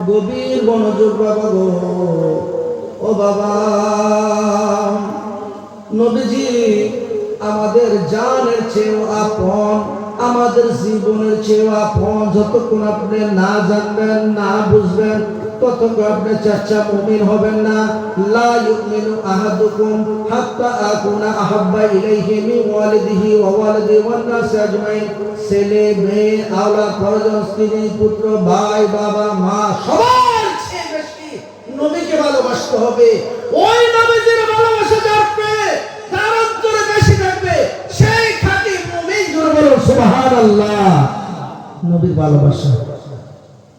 গভীর মনোযোগ বাবা ও বাবা, নবীজি, আমাদের জানের চেয়েও আপন, আমাদের জীবনের চেয়েও আপন, যতক্ষণ আপনি না জানবেন, না বুঝবেন ততক্ষণ আপনি চাচা মুমিন হবেন না। লা ইউমিনু আহাদুকুম হাত্তা আকুনা আহাব্বা ইলাইহি মিন ওয়ালিদিহি ওয়া ওয়ালিদি ছেলে, মেয়ে, আওলাদ, পরিজন, স্ত্রী, পুত্র, ভাই, বাবা, মা, সবার চেয়ে ভালোবাসতে হবে। ওই সেই খাঁটি ভালোবাসা।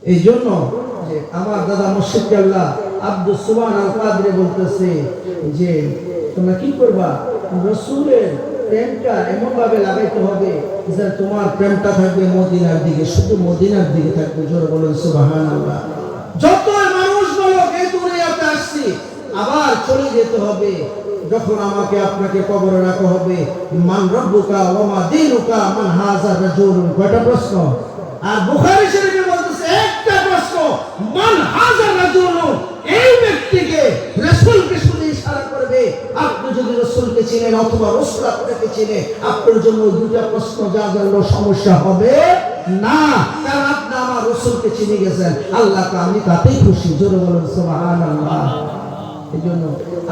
এই জন্য আমার দাদা মুর্শিদ আব্দুল সুবান আল কাদরে বলতেছে যে, তোমরা কি করবা? রসুলের প্রেমটা এমন ভাবে লাগাইতে হবে যে তোমার প্রেমটা থাকবে মদিনার দিকে, শুধু মদিনার দিকে থাকবে। জোরে বলুন সুবাহান আল্লাহ যত মানুষ বলো এই দুনিয়াতে আসছি, আবার চলে যেতে হবে। যখন আমাকে আপনাকে কবরে রাখা হবে, মান রব্বুকা ওমা দিনুকা, মান হাজার রাজুল কয়টা প্রশ্ন? আর বুখারী মান হাজার রাজুলু, এই ব্যক্তিকে ইশারা করবে। আপনি যদি চিনেন অথবা আপনাকে চিনে আপনার জন্য দুটা প্রশ্ন যা সমস্যা হবে না। কারণ আপনি আমার চিনে গেছেন। আল্লাহ আমি তাতেই খুশি। জোরে বলেন এই জন্য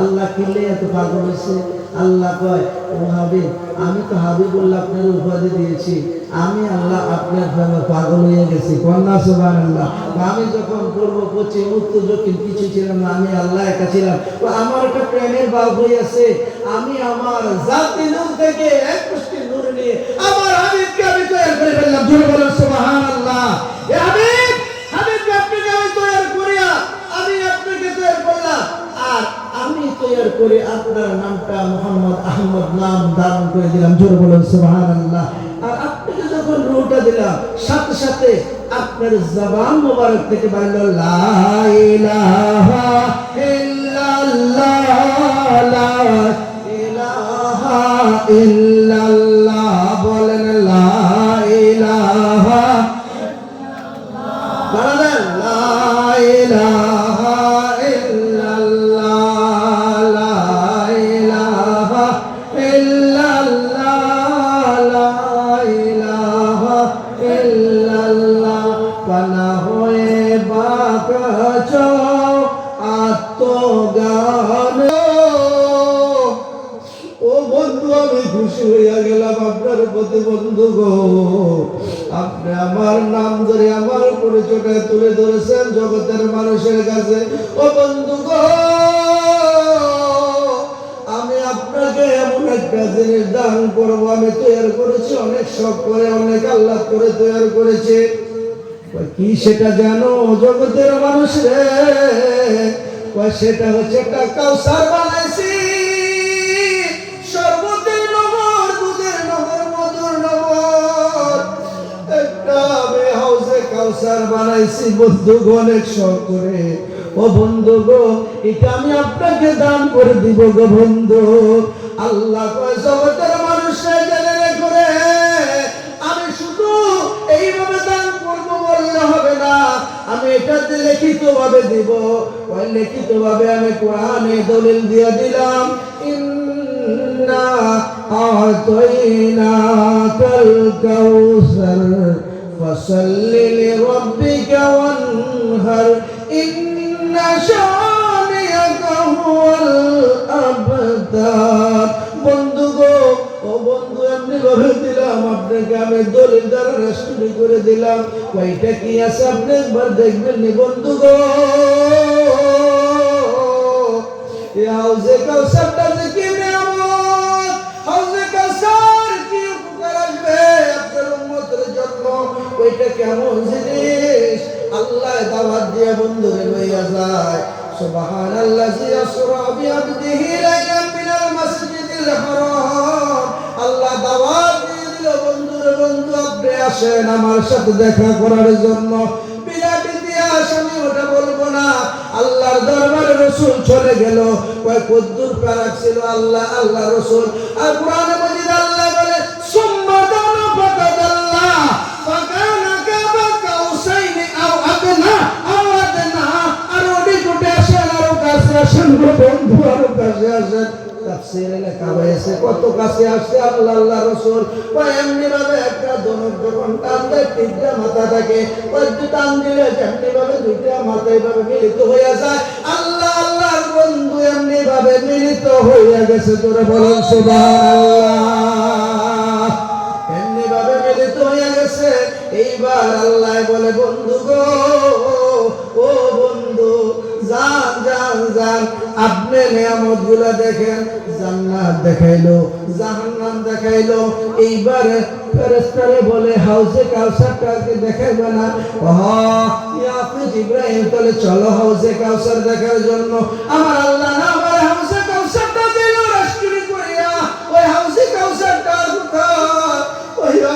আল্লাহ কিনলে এত পাগল হয়েছে। আল্লাহ কয়, ও হাবিব, আমি তো হাবিবুল্লাহ আপনার উপাধি দিয়েছি। আমি আল্লাহ আপনার প্রেমে পাগল হয়ে গেছি। কন্যা সুবান আল্লাহ আমি যখন করব পশ্চিম, উত্তর, দক্ষিণ, কিছু ছিলাম না, আমি আল্লাহ একা ছিলাম। তো আমার একটা প্রেমের বাপ হয়ে আছে। আমি আমার জাতি নূর থেকে এক পুষ্টি নিয়ে আমার হাবিবকে আমি তৈরি করে ফেললাম। জোরে বলেন সুবহান আল্লাহ এ হাবিব হাবিবকে আপনাকে আমি তৈরি করিয়া আমি আপনাকে তৈরি করলাম আর তৈরি করে আপনার নামটা মোহাম্মদ আহমদ নাম ধারণ করে দিলাম। জোরে বলেন, সুবহানাল্লাহ। আর আপনাকে যখন রুটা দিলাম, সাথে সাথে আপনার জবান মোবারক থেকে বাড়লো লা বলেন, লা হইয়া গেলাম আপনার প্রতি বন্ধু গো। আপনি আমার নাম ধরে আমার পরিচয়টা তুলে ধরেছেন জগতের মানুষের কাছে। ও বন্ধু গো, আমি আপনাকে দান করব। আমি করেছি, অনেক করে অনেক করে কি সেটা জানো জগতের মানুষ হচ্ছে একটা কাউসার কাউসার বানাইছি বন্ধু গো অনেক শখ করে ও বন্ধু গো, এটা আমি আপনাকে দান করে দিব গো বন্ধু। আল্লাহ জগতের মানুষরা জেনে রেখো রে। আমি শুধু এইভাবে দান করব বললে হবে না। আমি এটাতে লিখিত ভাবে দিব। ওই লিখিত ভাবে আমি কোরআনে দলিল দিয়ে দিলাম, ইন্না আতাইনা কাল কাউসার। লিরাব্বিকা ওয়ানহার ইন্না শানিয়াকা হুয়াল আবতার বন্ধু ও বন্ধু দিলাম, আপনাকে আমি করে দিলাম। কি দেখবেন নি কেমন জিনিস আল্লাহ দাওয়াত দিয়ে যায়। আসরা মিনাল মাসজিদিল হারাম। আল্লাহ দাওয়াত দিয়ে দিল বন্ধু, আপনি আসেন আমার সাথে দেখা করার জন্য। ইতিহাস আমি ওটা বলব না। আল্লাহর দরবারে রসুল চলে গেল। কয় কদ্দুর ছিল আল্লাহ আল্লাহ রসুল। আর কোরআনে লেখা হয়েছে। কত কাছে আসছে আল্লাহ আল্লাহ রাসূল। এমনি ভাবে একটা যখন তিনটা মাথা থাকে। ওই টান দিলে যেমনি ভাবে দুইটা মাথা এইভাবে মিলিত হয়ে যায়। আল্লাহ, আল্লাহর বন্ধু এমনি ভাবে মিলিত হয়ে গেছে তোরে বলেন, সুবহানাল্লাহ। এমনি ভাবে মিলিত হয়ে গেছে। এইবার আল্লাহ বলে, বন্ধু গো, ও যান যান যান। আপনি নিয়ামতগুলা দেখেন, জান্নাত দেখাইলো, জাহান্নাম দেখাইলো। এইবারে ফেরেশতারে বলে, হাউসে কাউসারটাকে দেখাইবে না। ওহ ইয়াফিজ ইব্রাহিম তাহলে চলো হাউসে কাউসার দেখার জন্য। আমার আল্লাহ না বলে, হাউসে কাউসারটা দিল রাষ্ট্রীয় করিয়া। ওই হাউসে কাউসারটা কোথায়? ওই ইয়া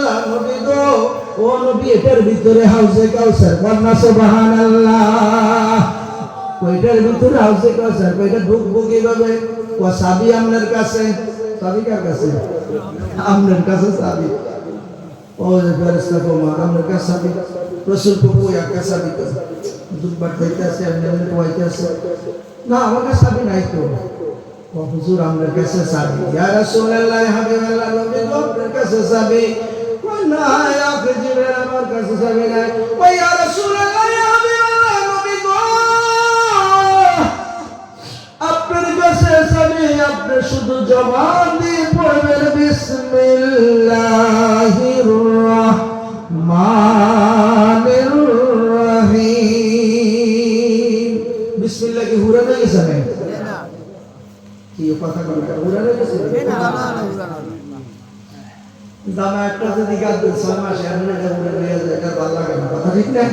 ও নবী ভিতরে হাউসে কাউসার। কন্যা সুবহানাল্লাহ। কয়টার ভিতরে হাউসে কাউসার। কয়টা ঢুকবো কীভাবে? ও সাবি আপনার কাছে। সাবি কার কাছে? আপনার কাছে সাবি। ও যে ফেরেশতা কোমা আপনার কাছে সাবি। রসুল কবু এক কাছে সাবি তো। দুবার হইতে আছে আপনি আপনি আছে না, আমার কাছে সাবি নাই তো। ও হুজুর আপনার কাছে সাবি। ইয়া রাসূলুল্লাহ, হাবিবাল্লাহ, নবী আপনার কাছে সাবি। না ইয়া জিবরাইল না। ও ইয়া রাসূলুল্লাহ ইয়া হাবিবাল্লাহ নবী আপনার কাছে আপনি শুধু জবাব দিয়ে পড়বেন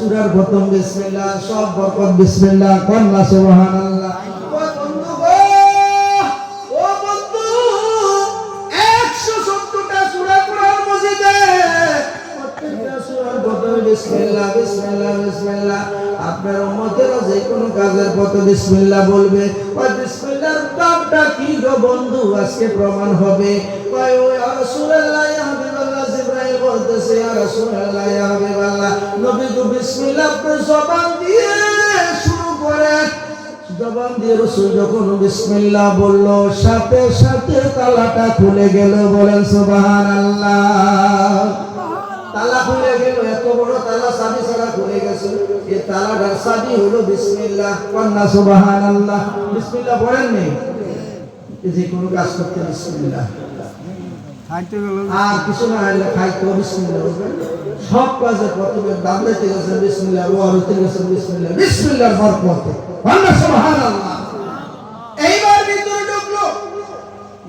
সুরার প্রথম বিসমিল্লা সব বরকত বিসমিল্লা কন্যা সুবহানাল্লাহ। ও বন্ধু গো? ও বন্ধু 170টা সূরা কোরআন মজিদে প্রত্যেকটা সূরার প্রথমে বিসমিল্লাহ বিসমিল্লাহ বিসমিল্লাহ। আপনার কাজের বিসমিল্লাহ বলবে। কি বন্ধু? আজকে প্রমাণ হবে। ওই বলতেছে বলেন এত বড় তালা সাবি ছাড়া খুলে গেছে। এই তালাটার হলো বিসমিল্লাহ কন্যা সুবাহান আল্লাহ বিসমিল্লাহ পড়েন নেই যে কোনো কাজ করতে বিসমিল্লাহ। আর কিছু না হলে সব কাজে প্রথমে দাঁড়াইতে গেছে, বিসমিল্লাহ ওয়ারুতে গেছে, বিসমিল্লাহ। বিসমিল্লাহর বরকতে। কন্যা সুবহানাল্লাহ। এইবার ভিতরে ঢুকলো।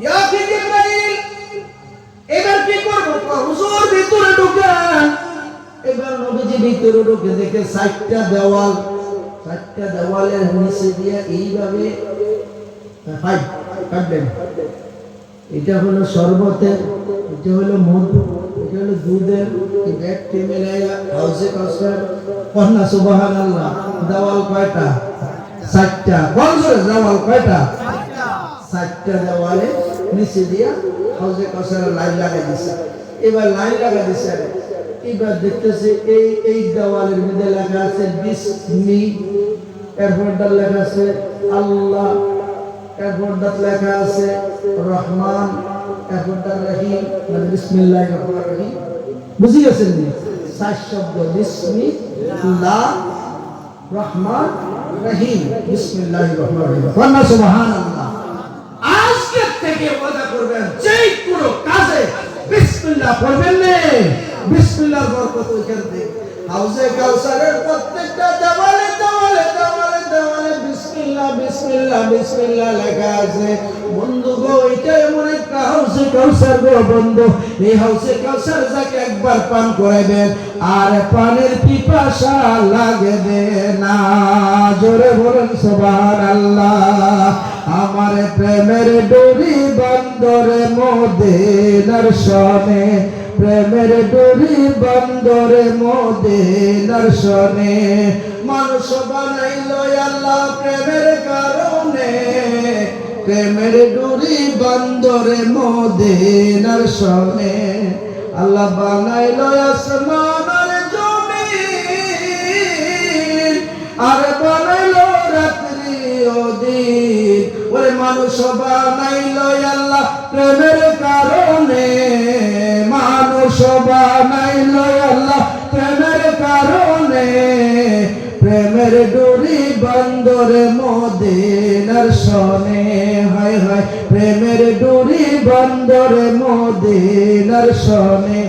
ইয়া জিবরাইল এবার কি করব? হুজুর, ভিতরে ঢুকেন এবার নবীজি ভিতরে ঢুকে দেখে সাতটা দেওয়াল সাতটা দেওয়ালের নিচে দিয়ে এইভাবে হাই কাটবেন। এটা হলো শরবতের এটা হলো মধু, এটা হলো দুধের এই ব্যাগটি মিলাইয়া হাউসে কাউসার কন্যা সুবাহান আল্লাহ দেওয়াল কয়টা? সাতটা। বলছো দেওয়াল কয়টা? সাতটা দেওয়ালে নিচে দিয়া হাউসে কাউসার লাইন লাগাই দিছে। এবার লাইন লাগাই দিছে এবার দেখতেছে এই এই দেওয়ালের মধ্যে লেখা আছে, বিসমি এরপরটা লেখা আছে, আল্লাহ এরপরটা লেখা আছে রহমান এরপরটা রহিম মানে বিসমিল্লাহ রহমান রহিম। বুঝি গেছেন সাত শব্দ, বিসমিল্লাহ, রহমান, রহিম বিসমিল্লাহ রহমান রহিম। কন্যা সুবহানাল্লাহ। আজকে থেকে ওয়াদা করবেন, যেই কোনো কাজে বিসমিল্লাহ পড়বেন নে। বিসমিল্লাহর বরকত ওইখান থেকে। হাউসে কাউসারের প্রত্যেকটা দেওয়ালে বিসমিল্লাহ বিসমিল্লাহ বিসমিল্লাহ লেখা আছে। বন্ধু গো এটা এমন একটা হাউসে কাউসার গো বন্ধু। এই হাউসে কাউসার যাকে একবার পান করাইবেন, আর পানের পিপাসা লাগবে না। জোরে বলেন সুবহানাল্লাহ, আমার প্রেমের ডোরি বন্দরে মোদের সনে প্রেমের ডোরি বন্দরে মোদের সনে। মানুষ বানাইল আল্লাহ প্রেমের কারণে। প্রেমের ডোরি বন্দরে মোদের সনে। আল্লাহ বানাইল আসমান জমিন। আর বানাইল রাত্রি ও দিন। ওরে মানুষ বানাইল আল্লাহ, প্রেমের কারণে মানুষ বানাইল আল্লাহ, প্রেমের কারণে প্রেমের ডুরি বন্দরে মদিনার সনে, হায় হায়, প্রেমের ডুরি বন্দরে মদিনার সনে।